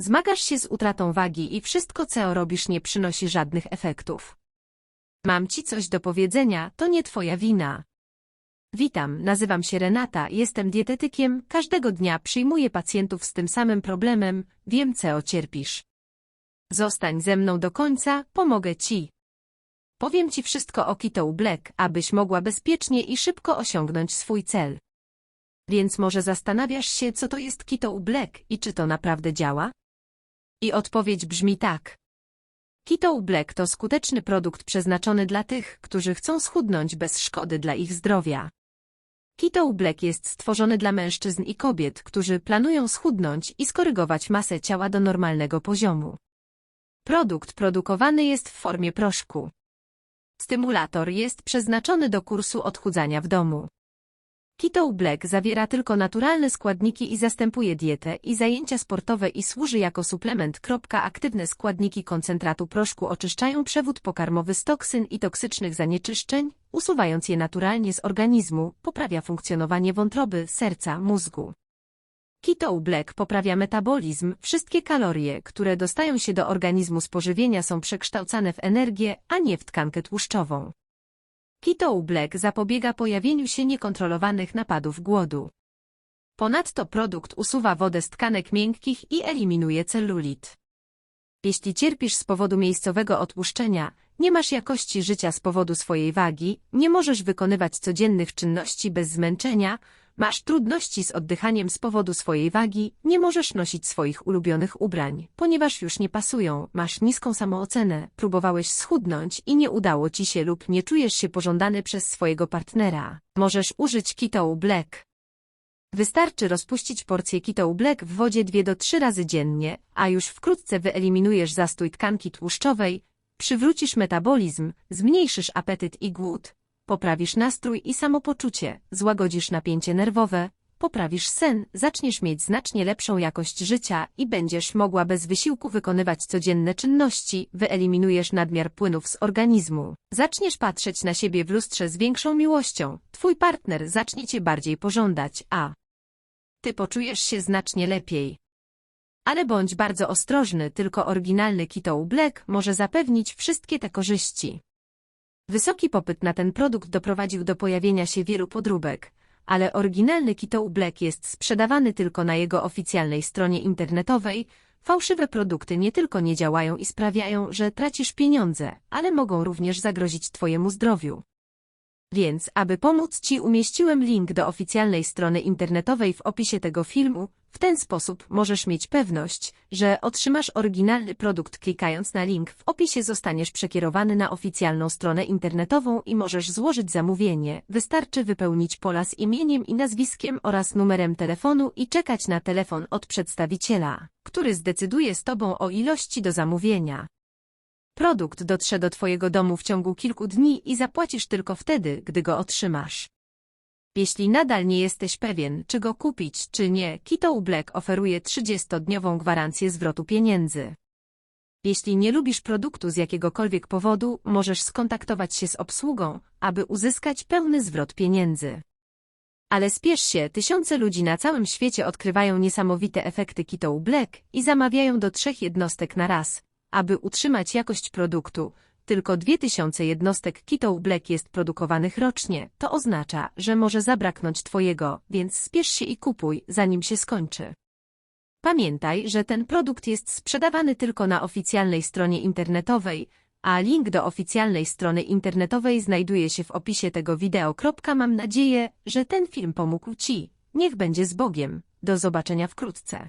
Zmagasz się z utratą wagi i wszystko, co robisz, nie przynosi żadnych efektów. Mam ci coś do powiedzenia, to nie twoja wina. Witam, nazywam się Renata, jestem dietetykiem, każdego dnia przyjmuję pacjentów z tym samym problemem, wiem, co cierpisz. Zostań ze mną do końca, pomogę ci. Powiem ci wszystko o Keto Black, abyś mogła bezpiecznie i szybko osiągnąć swój cel. Więc może zastanawiasz się, co to jest Keto Black i czy to naprawdę działa? I odpowiedź brzmi tak. Keto Black to skuteczny produkt przeznaczony dla tych, którzy chcą schudnąć bez szkody dla ich zdrowia. Keto Black jest stworzony dla mężczyzn i kobiet, którzy planują schudnąć i skorygować masę ciała do normalnego poziomu. Produkt produkowany jest w formie proszku. Stymulator jest przeznaczony do kursu odchudzania w domu. Keto Black zawiera tylko naturalne składniki i zastępuje dietę i zajęcia sportowe i służy jako suplement. Aktywne składniki koncentratu proszku oczyszczają przewód pokarmowy z toksyn i toksycznych zanieczyszczeń, usuwając je naturalnie z organizmu, poprawia funkcjonowanie wątroby, serca, mózgu. Keto Black poprawia metabolizm, wszystkie kalorie, które dostają się do organizmu z pożywienia są przekształcane w energię, a nie w tkankę tłuszczową. Keto Black zapobiega pojawieniu się niekontrolowanych napadów głodu. Ponadto produkt usuwa wodę z tkanek miękkich i eliminuje celulit. Jeśli cierpisz z powodu miejscowego otłuszczenia, nie masz jakości życia z powodu swojej wagi, nie możesz wykonywać codziennych czynności bez zmęczenia, masz trudności z oddychaniem z powodu swojej wagi, nie możesz nosić swoich ulubionych ubrań, ponieważ już nie pasują, masz niską samoocenę, próbowałeś schudnąć i nie udało ci się lub nie czujesz się pożądany przez swojego partnera. Możesz użyć Keto Black. Wystarczy rozpuścić porcję Keto Black w wodzie 2 do 3 razy dziennie, a już wkrótce wyeliminujesz zastój tkanki tłuszczowej, przywrócisz metabolizm, zmniejszysz apetyt i głód, poprawisz nastrój i samopoczucie, złagodzisz napięcie nerwowe, poprawisz sen, zaczniesz mieć znacznie lepszą jakość życia i będziesz mogła bez wysiłku wykonywać codzienne czynności, wyeliminujesz nadmiar płynów z organizmu. Zaczniesz patrzeć na siebie w lustrze z większą miłością, twój partner zacznie cię bardziej pożądać, a ty poczujesz się znacznie lepiej. Ale bądź bardzo ostrożny, tylko oryginalny Keto Black może zapewnić wszystkie te korzyści. Wysoki popyt na ten produkt doprowadził do pojawienia się wielu podróbek, ale oryginalny Keto Black jest sprzedawany tylko na jego oficjalnej stronie internetowej. Fałszywe produkty nie tylko nie działają i sprawiają, że tracisz pieniądze, ale mogą również zagrozić Twojemu zdrowiu. Więc, aby pomóc Ci umieściłem link do oficjalnej strony internetowej w opisie tego filmu, w ten sposób możesz mieć pewność, że otrzymasz oryginalny produkt klikając na link w opisie zostaniesz przekierowany na oficjalną stronę internetową i możesz złożyć zamówienie. Wystarczy wypełnić pola z imieniem i nazwiskiem oraz numerem telefonu i czekać na telefon od przedstawiciela, który zdecyduje z Tobą o ilości do zamówienia. Produkt dotrze do Twojego domu w ciągu kilku dni i zapłacisz tylko wtedy, gdy go otrzymasz. Jeśli nadal nie jesteś pewien, czy go kupić, czy nie, Keto Black oferuje 30-dniową gwarancję zwrotu pieniędzy. Jeśli nie lubisz produktu z jakiegokolwiek powodu, możesz skontaktować się z obsługą, aby uzyskać pełny zwrot pieniędzy. Ale spiesz się, tysiące ludzi na całym świecie odkrywają niesamowite efekty Keto Black i zamawiają do trzech jednostek na raz, aby utrzymać jakość produktu, tylko 2000 jednostek Keto Black jest produkowanych rocznie. To oznacza, że może zabraknąć Twojego, więc spiesz się i kupuj, zanim się skończy. Pamiętaj, że ten produkt jest sprzedawany tylko na oficjalnej stronie internetowej, a link do oficjalnej strony internetowej znajduje się w opisie tego wideo. Mam nadzieję, że ten film pomógł Ci. Niech będzie z Bogiem. Do zobaczenia wkrótce.